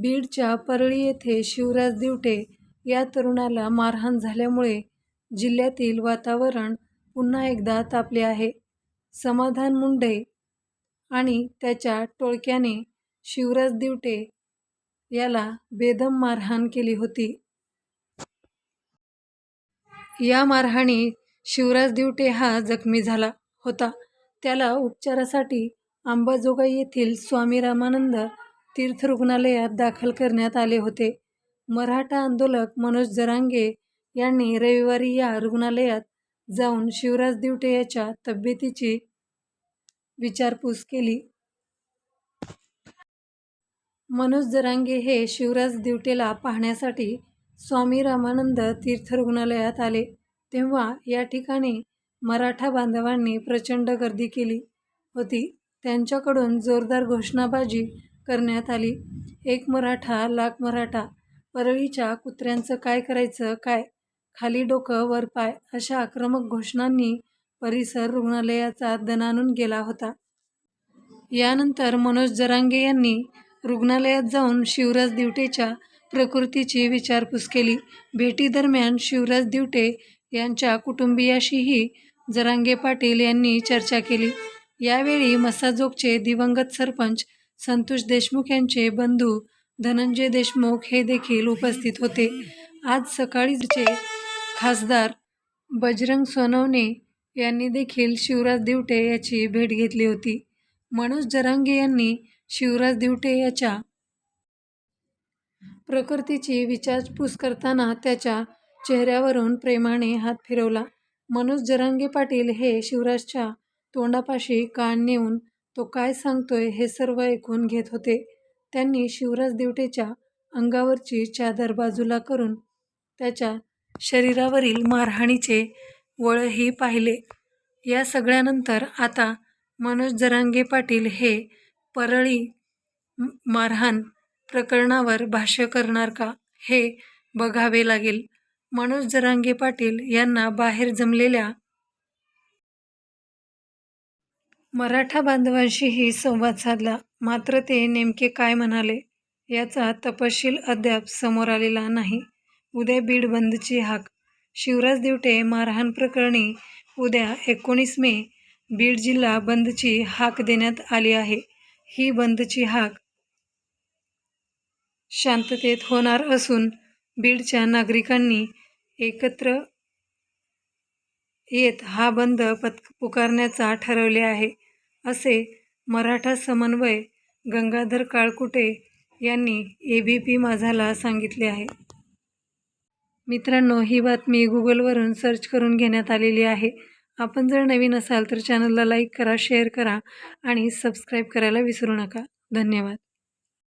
बीडच्या परळी येथे शिवराज दिवटे या तरुणाला मारहाण झाल्यामुळे जिल्ह्यातील वातावरण पुन्हा एकदा तापले आहे. समाधान मुंडे आणि त्याच्या टोळक्याने शिवराज दिवटे याला बेदम मारहाण केली होती. या मारहाणीत शिवराज दिवटे हा जखमी झाला होता. त्याला उपचारासाठी अंबाजोगाई येथील स्वामी रामानंद तीर्थ रुग्णालयात दाखल करण्यात आले होते. मराठा आंदोलक मनोज जरांगे यांनी रविवारी या रुग्णालयात जाऊन शिवराज दिवटे याच्या तब्येतीची विचारपूस केली. मनोज जरांगे हे शिवराज दिवटेला पाहण्यासाठी स्वामी रामानंद तीर्थ रुग्णालयात आले तेव्हा या ठिकाणी मराठा बांधवांनी प्रचंड गर्दी केली होती. त्यांच्याकडून जोरदार घोषणाबाजी करण्यात आली. एक मराठा लाख मराठा, परळीच्या कुत्र्यांचं काय करायचं काय, खाली डोकं वर पाय अशा आक्रमक घोषणांनी परिसर रुग्णालयाचा दणाणून गेला होता. यानंतर मनोज जरांगे यांनी रुग्णालयात जाऊन शिवराज दिवटेच्या प्रकृतीची विचारपूस केली. भेटीदरम्यान शिवराज दिवटे यांच्या कुटुंबियाशीही जरांगे पाटील यांनी चर्चा केली. यावेळी मसाजोगचे दिवंगत सरपंच संतोष देशमुख यांचे बंधू धनंजय देशमुख हे देखील उपस्थित होते. आज सकाळीचे खासदार बजरंग सोनवणे यांनी देखील शिवराज दिवटे याची भेट घेतली होती. मनोज जरांगे यांनी शिवराज दिवटे याच्या प्रकृतीची विचारपूस करताना त्याच्या चेहऱ्यावरून प्रेमाने हात फिरवला. मनोज जरांगे पाटील हे शिवराजच्या तोंडापाशी कान नेऊन तो काय सांगतोय हे सर्व ऐकून घेत होते. त्यांनी शिवराज देवटेच्या अंगावरची चादर बाजूला करून त्याच्या शरीरावरील मारहाणीचे वळही पाहिले. या सगळ्यानंतर आता मनोज जरांगे पाटील हे परळी मारहाण प्रकरणावर भाष्य करणार का, हे बघावे लागेल. मनोज जरांगे पाटील यांना बाहेर जमलेल्या मराठा बांधवांशीही संवाद साधला. मात्र ते नेमके काय म्हणाले, याचा तपशील अद्याप समोर आलेला नाही. उद्या बीड बंदची हाक शिवराज दिवटे मारहाण प्रकरणी उद्या एकोणीस मे, बीड जिल्हा बंदची हाक देण्यात आली आहे. ही बंदची हाक शांततेत होणार असून बीडच्या नागरिकांनी एकत्र येत हा बंद पुकारण्याचा ठरवले आहे, असे मराठा समन्वय गंगाधर काळकुटे यांनी ए बी पी माझाला सांगितले आहे. मित्रांनो, ही बातमी गुगलवरून सर्च करून घेण्यात आलेली आहे. आपण जर नवीन असाल तर चॅनलला लाईक करा, शेअर करा आणि सबस्क्राईब करायला विसरू नका. धन्यवाद.